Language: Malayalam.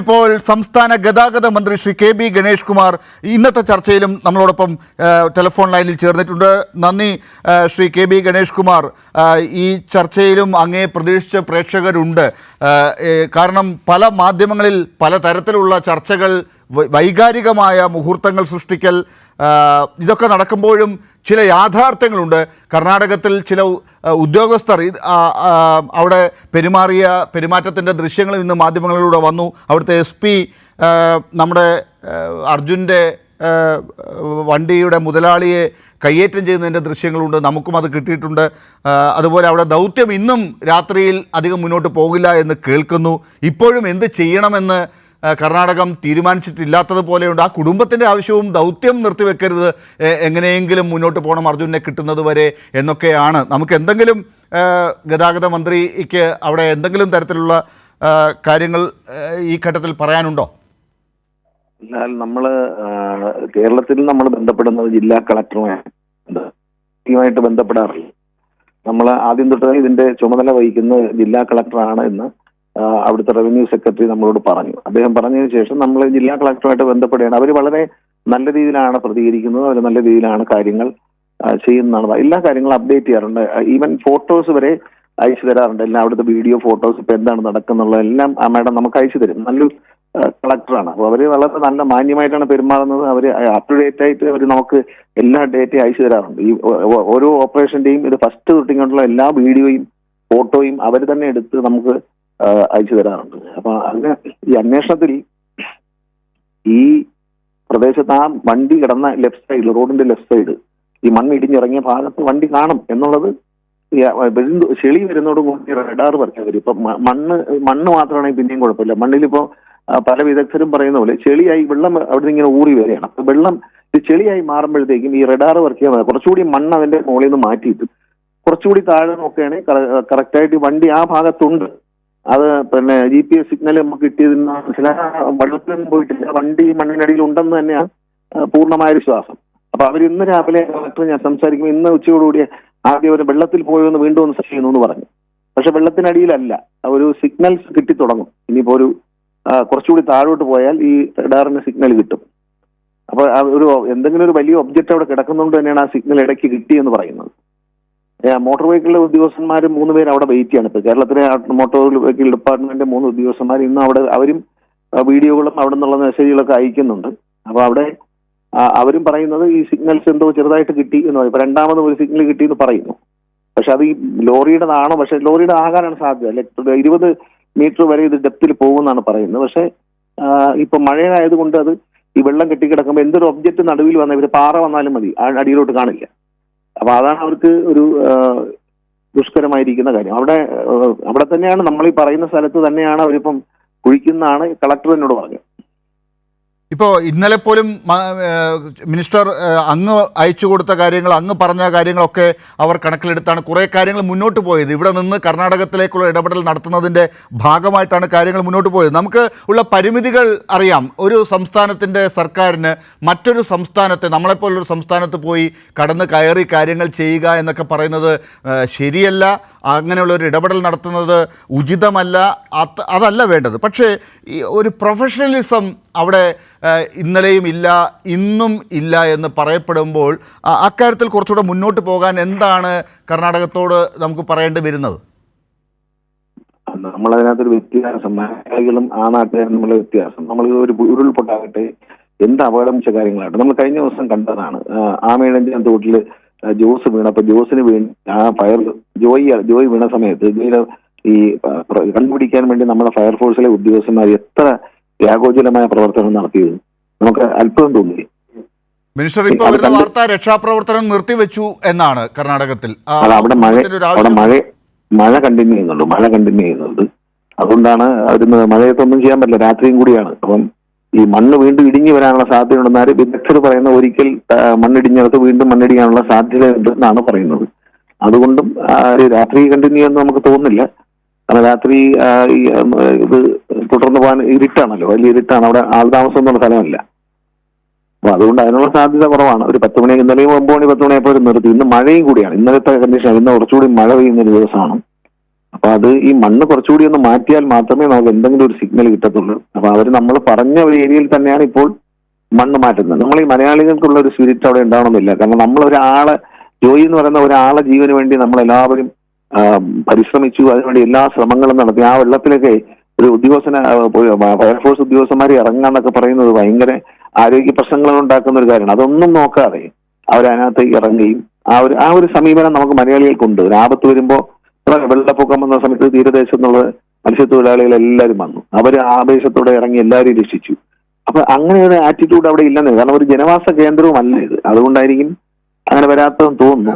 ഇപ്പോൾ സംസ്ഥാന ഗതാഗത മന്ത്രി ശ്രീ കെ ബി ഗണേഷ് കുമാർ ഇന്നത്തെ ചർച്ചയിലും നമ്മളോടൊപ്പം ടെലിഫോൺ ലൈനിൽ ചേർന്നിട്ടുണ്ട്. നന്ദി ശ്രീ കെ ബി ഗണേഷ് കുമാർ. ഈ ചർച്ചയിലും അങ്ങേ പ്രതീക്ഷിച്ച പ്രേക്ഷകരുണ്ട്. കാരണം പല മാധ്യമങ്ങളിൽ പല തരത്തിലുള്ള ചർച്ചകൾ വൈകാരികമായ മുഹൂർത്തങ്ങൾ സൃഷ്ടിക്കൽ ഇതൊക്കെ നടക്കുമ്പോഴും ചില യാഥാർത്ഥ്യങ്ങളുണ്ട്. കർണാടകത്തിൽ ചില ഉദ്യോഗസ്ഥർ അവിടെ പെരുമാറിയ പെരുമാറ്റത്തിന്റെ ദൃശ്യങ്ങൾ ഇന്ന് മാധ്യമങ്ങളിലൂടെ വന്നു. അവിടുത്തെ എസ് പി നമ്മുടെ അർജുന്റെ വണ്ടിയുടെ മുതലാളിയെ കയ്യേറ്റം ചെയ്യുന്നതിന്റെ ദൃശ്യങ്ങളുണ്ട്. നമുക്കും അത് കിട്ടിയിട്ടുണ്ട്. അതുപോലെ അവിടെ ദൗത്യം ഇന്നും രാത്രിയിൽ അധികം മുന്നോട്ട് പോകില്ല എന്ന് കേൾക്കുന്നു. ഇപ്പോഴും എന്ത് ചെയ്യണമെന്ന് കർണാടകം തീരുമാനിച്ചിട്ടില്ലാത്തതുപോലെയുണ്ട് ആ കുടുംബത്തിന്റെ ആവശ്യവും ദൗത്യം നിർത്തിവെക്കരുത് എങ്ങനെയെങ്കിലും മുന്നോട്ട് പോകണം അർജുനെ കിട്ടുന്നത് വരെ എന്നൊക്കെയാണ്. നമുക്ക് എന്തെങ്കിലും ഗതാഗത മന്ത്രിക്ക് അവിടെ എന്തെങ്കിലും തരത്തിലുള്ള കാര്യങ്ങൾ ഈ ഘട്ടത്തിൽ പറയാനുണ്ടോ? എന്നാൽ നമ്മൾ കേരളത്തിൽ നമ്മൾ ബന്ധപ്പെടുന്നത് ജില്ലാ കളക്ടറുമായിട്ട് ബന്ധപ്പെടാറില്ല. നമ്മൾ ആദ്യം തൊട്ട് ഇതിന്റെ ചുമതല വഹിക്കുന്നത് ജില്ലാ കളക്ടറാണ് എന്ന് അവിടുത്തെ റവന്യൂ സെക്രട്ടറി നമ്മളോട് പറഞ്ഞു. അദ്ദേഹം പറഞ്ഞതിന് ശേഷം നമ്മൾ ജില്ലാ കളക്ടറുമായിട്ട് ബന്ധപ്പെടുകയാണ്. അവർ വളരെ നല്ല രീതിയിലാണ് പ്രതികരിക്കുന്നത്. അവർ നല്ല രീതിയിലാണ് കാര്യങ്ങൾ ചെയ്യുന്നതാണ്. എല്ലാ കാര്യങ്ങളും അപ്ഡേറ്റ് ചെയ്യാറുണ്ട്. ഈവൻ ഫോട്ടോസ് വരെ അയച്ചു തരാറുണ്ട്. എല്ലാം അവിടുത്തെ വീഡിയോ ഫോട്ടോസ് ഇപ്പൊ എന്താണ് നടക്കുന്നുള്ള എല്ലാം ആ മാഡം നമുക്ക് അയച്ചു തരും. നല്ലൊരു കളക്ടറാണ്. അപ്പോൾ അവർ വളരെ നല്ല മാന്യമായിട്ടാണ് പെരുമാറുന്നത്. അവർ അപ് ടു ഡേറ്റ് ആയിട്ട് അവർ നമുക്ക് എല്ലാ ഡേറ്റയും അയച്ചു തരാറുണ്ട്. ഈ ഓരോ ഓപ്പറേഷന്റെയും ഇത് ഫസ്റ്റ് തൊട്ടിങ്ങോട്ടുള്ള എല്ലാ വീഡിയോയും ഫോട്ടോയും അവർ തന്നെ എടുത്ത് നമുക്ക് അയച്ചു തരാറുണ്ട്. അപ്പൊ അതിന് ഈ അന്വേഷണത്തിൽ ഈ പ്രദേശത്ത് ആ വണ്ടി കിടന്ന ലെഫ്റ്റ് സൈഡിൽ റോഡിന്റെ ലെഫ്റ്റ് സൈഡ് ഈ മണ്ണ് ഇടിഞ്ഞിറങ്ങിയ ഭാഗത്ത് വണ്ടി കാണും എന്നുള്ളത് ചെളി വരുന്നതോട് കൂടി റഡാർ പറഞ്ഞാൽ വരും ഇപ്പൊ മണ്ണ് മണ്ണ് മാത്രമാണെങ്കിൽ പിന്നെയും കുഴപ്പമില്ല. മണ്ണിലിപ്പോ പല വിദഗ്ധരും പറയുന്ന പോലെ ചെളിയായി വെള്ളം അവിടെ നിന്ന് ഇങ്ങനെ ഊറി വരികയാണ്. അപ്പൊ വെള്ളം ചെളിയായി മാറുമ്പോഴത്തേക്കും ഈ റഡാർ വർക്ക് ചെയ്യാൻ കുറച്ചുകൂടി മണ്ണ് അതിന്റെ മുകളിൽ നിന്ന് മാറ്റിയിട്ട് കുറച്ചുകൂടി താഴെ നോക്കുകയാണെങ്കിൽ കറക്റ്റായിട്ട് വണ്ടി ആ ഭാഗത്തുണ്ട്. അത് പിന്നെ ജി പി എസ് സിഗ്നൽ നമുക്ക് കിട്ടിയതിന് മനസ്സിലായ വെള്ളത്തിലൊന്നും പോയിട്ടില്ല. വണ്ടി മണ്ണിനടിയിൽ ഉണ്ടെന്ന് തന്നെയാണ് പൂർണമായ വിശ്വാസം. അപ്പൊ അവർ ഇന്ന് രാവിലെ കളക്ടർ ഞാൻ സംസാരിക്കും ഇന്ന് ഉച്ചയോടുകൂടി ആദ്യം അവർ വെള്ളത്തിൽ പോയോ എന്ന് വീണ്ടും ഒന്ന് ചെയ്യുന്നു എന്ന് പറഞ്ഞു. പക്ഷെ വെള്ളത്തിനടിയിലല്ല. ഒരു സിഗ്നൽസ് കിട്ടി തുടങ്ങും. ഇനിയിപ്പോ ഒരു കുറച്ചുകൂടി താഴോട്ട് പോയാൽ ഈ റഡാറിന് സിഗ്നൽ കിട്ടും. അപ്പൊ ഒരു എന്തെങ്കിലും ഒരു വലിയ ഒബ്ജക്റ്റ് അവിടെ കിടക്കുന്നതുകൊണ്ട് തന്നെയാണ് ആ സിഗ്നൽ ഇടയ്ക്ക് കിട്ടിയെന്ന് പറയുന്നത്. മോട്ടോർ വെഹിക്കിളിലെ ഉദ്യോഗസ്ഥന്മാർ മൂന്ന് പേര് അവിടെ വെയിറ്റ് ചെയ്യാണ്. ഇപ്പൊ കേരളത്തിലെ മോട്ടോർ വെഹിക്കിൾ ഡിപ്പാർട്ട്മെന്റിന്റെ മൂന്ന് ഉദ്യോഗസ്ഥന്മാർ ഇന്ന് അവിടെ അവരും വീഡിയോകളും അവിടെ നിന്നുള്ള മെസ്സേജുകളൊക്കെ അയക്കുന്നുണ്ട്. അപ്പോൾ അവിടെ അവരും പറയുന്നത് ഈ സിഗ്നൽസ് എന്തോ ചെറുതായിട്ട് കിട്ടി എന്ന് പറയും. ഇപ്പൊ രണ്ടാമത് ഒരു സിഗ്നൽ കിട്ടി എന്ന് പറയുന്നു. പക്ഷെ അത് ഈ ലോറിയുടേതാണോ പക്ഷെ ലോറിയുടെ ആകാനാണ് സാധ്യത. ഇരുപത് മീറ്റർ വരെ ഇത് ഡെപ്തിൽ പോകുമെന്നാണ് പറയുന്നത്. പക്ഷേ ഇപ്പൊ മഴയായതുകൊണ്ട് അത് ഈ വെള്ളം കെട്ടിക്കിടക്കുമ്പോൾ എന്തൊരു ഒബ്ജക്റ്റ് നടുവിൽ വന്നാൽ ഇവർ പാറ വന്നാലും മതി. അടിയിലോട്ട് കാണില്ല. അപ്പൊ അതാണ് അവർക്ക് ഒരു ദുഷ്കരമായിരിക്കുന്ന കാര്യം. അവിടെ അവിടെ തന്നെയാണ് നമ്മൾ ഈ പറയുന്ന സ്ഥലത്ത് തന്നെയാണ് അവരിപ്പം കുഴിക്കുന്നതാണ് കളക്ടർ എന്നോട് പറഞ്ഞത്. ഇപ്പോൾ ഇന്നലെ പോലും മിനിസ്റ്റർ അങ്ങ് അയച്ചു കൊടുത്ത കാര്യങ്ങൾ അങ്ങ് പറഞ്ഞ കാര്യങ്ങളൊക്കെ അവർ കണക്കിലെടുത്താണ്. കുറേ കാര്യങ്ങൾ മുന്നോട്ട് പോയത്. ഇവിടെ നിന്ന് കർണാടകത്തിലേക്കുള്ള ഇടപെടൽ നടത്തുന്നതിന്റെ ഭാഗമായിട്ടാണ് കാര്യങ്ങൾ മുന്നോട്ട് പോയത്. നമുക്ക് ഉള്ള പരിമിതികൾ അറിയാം. ഒരു സംസ്ഥാനത്തിന്റെ സർക്കാരിന് മറ്റൊരു സംസ്ഥാനത്തെ നമ്മളെപ്പോലൊരു സംസ്ഥാനത്ത് പോയി കടന്ന് കയറി കാര്യങ്ങൾ ചെയ്യുക എന്നൊക്കെ പറയുന്നത് ശരിയല്ല. അങ്ങനെയുള്ള ഒരു ഇടപെടൽ നടത്തുന്നത് ഉചിതമല്ല അത് അതല്ല വേണ്ടത്. പക്ഷേ ഒരു പ്രൊഫഷണലിസം അവിടെ ഇന്നലെയും ഇല്ല ഇന്നും ഇല്ല എന്ന് പറയപ്പെടുമ്പോൾ അക്കാര്യത്തിൽ കുറച്ചുകൂടെ മുന്നോട്ട് പോകാൻ എന്താണ് കർണാടകത്തോട് നമുക്ക് പറയേണ്ടി വരുന്നത്? നമ്മളതിനകത്തൊരു വ്യത്യാസം മലയാളികളും ആ നാട്ടുകാരും നമ്മളെ വ്യത്യാസം. നമ്മൾ ഒരു ഉരുൾപൊട്ടാകട്ടെ എന്ത് അപകടം വെച്ച കാര്യങ്ങളാകട്ടെ. നമ്മൾ കഴിഞ്ഞ ദിവസം കണ്ടതാണ് ആമയുടെ തോട്ടിൽ ജോസ് വീണപ്പോ ജോസിന് വീണ് ആ ഫയർ ജോയി ജോയി വീണ സമയത്ത് ജോയിലെ ഈ കണ്ടുപിടിക്കാൻ വേണ്ടി നമ്മുടെ ഫയർഫോഴ്സിലെ ഉദ്യോഗസ്ഥന്മാർ എത്ര ത്യാഗോജ്വലമായ പ്രവർത്തനം നടത്തിയത് നമുക്ക് അത്ഭുതം തോന്നി. മിനിസ്റ്റർ ഇപ്പോൾ അത് വരുന്ന വാർത്ത രക്ഷാപ്രവർത്തനം നിർത്തിവെച്ചു എന്നാണ് കർണാടകത്തിൽ. അവിടെ മഴ അവിടെ മഴ മഴ കണ്ടിന്യൂ ചെയ്യുന്നുണ്ട് മഴ കണ്ടിന്യൂ ചെയ്യുന്നുണ്ട്. അതുകൊണ്ടാണ് അതിന് മഴയത്തൊന്നും ചെയ്യാൻ പറ്റില്ല രാത്രിയും കൂടിയാണ്. അപ്പം ഈ മണ്ണ് വീണ്ടും ഇടിഞ്ഞു വരാനുള്ള സാധ്യതയുണ്ടെന്ന് ആര് വിദഗ്ധർ പറയുന്ന ഒരിക്കൽ മണ്ണിടിഞ്ഞിടത്ത് വീണ്ടും മണ്ണിടിയാനുള്ള സാധ്യത ഉണ്ടെന്നാണ് പറയുന്നത്. അതുകൊണ്ടും രാത്രി കണ്ടിന്യൂ എന്ന് നമുക്ക് തോന്നുന്നില്ല. കാരണം രാത്രി ഇത് തുടർന്ന് പോകാൻ ഇരുട്ടാണല്ലോ. വലിയ ഇരുട്ടാണ്. അവിടെ ആൾതാമസം എന്നുള്ള സ്ഥലമല്ല. അപ്പൊ അതുകൊണ്ട് അതിനുള്ള സാധ്യത കുറവാണ്. ഒരു പത്ത് മണി ഇന്നലെയും ഒമ്പത് മണി പത്ത് മണിയായപ്പോൾ നിർത്തി. ഇന്ന് മഴയും കൂടിയാണ്. ഇന്നലത്തെ കണ്ടീഷൻ ഇന്ന് കുറച്ചുകൂടി മഴ പെയ്യുന്ന ഒരു ദിവസമാണ്. അത് ഈ മണ്ണ് കുറച്ചുകൂടി ഒന്ന് മാറ്റിയാൽ മാത്രമേ നമുക്ക് എന്തെങ്കിലും ഒരു സിഗ്നൽ കിട്ടത്തുള്ളൂ. അപ്പൊ അവർ നമ്മൾ പറഞ്ഞ ഒരു ഏരിയയിൽ തന്നെയാണ് ഇപ്പോൾ മണ്ണ് മാറ്റുന്നത്. നമ്മൾ ഈ മലയാളികൾക്കുള്ള ഒരു സ്പിരിറ്റ് അവിടെ ഉണ്ടാവണമെന്നില്ല. കാരണം നമ്മൾ ഒരാളെ ജോയി എന്ന് പറയുന്ന ഒരാളെ ജീവന് വേണ്ടി നമ്മൾ എല്ലാവരും പരിശ്രമിച്ചു. അതിനുവേണ്ടി എല്ലാ ശ്രമങ്ങളും നടത്തി. ആ വെള്ളത്തിലൊക്കെ ഒരു ഉദ്യോഗസ്ഥന ഫയർഫോഴ്സ് ഉദ്യോഗസ്ഥന്മാർ ഇറങ്ങാന്നൊക്കെ പറയുന്നത് ഭയങ്കര ആരോഗ്യ പ്രശ്നങ്ങൾ ഉണ്ടാക്കുന്ന ഒരു കാര്യമാണ്. അതൊന്നും നോക്കാതെ അവരതിനകത്ത് ഇറങ്ങുകയും ആ ഒരു ആ ഒരു സമീപനം നമുക്ക് മലയാളികൾക്കുണ്ട്. ഒരു ആപത്ത് വരുമ്പോൾ വെള്ളപ്പൊക്കം വന്ന സമയത്ത് തീരദേശം എന്നുള്ള മത്സ്യത്തൊഴിലാളികൾ എല്ലാവരും വന്നു. അവർ ആവേശത്തോടെ ഇറങ്ങി എല്ലാവരെയും രക്ഷിച്ചു. അപ്പൊ അങ്ങനെ ഒരു ആറ്റിറ്റ്യൂഡ് അവിടെ ഇല്ലെന്ന്. കാരണം ഒരു ജനവാസ കേന്ദ്രവും അല്ല ഇത്. അതുകൊണ്ടായിരിക്കും അങ്ങനെ വരാത്തതെന്ന് തോന്നുന്നു.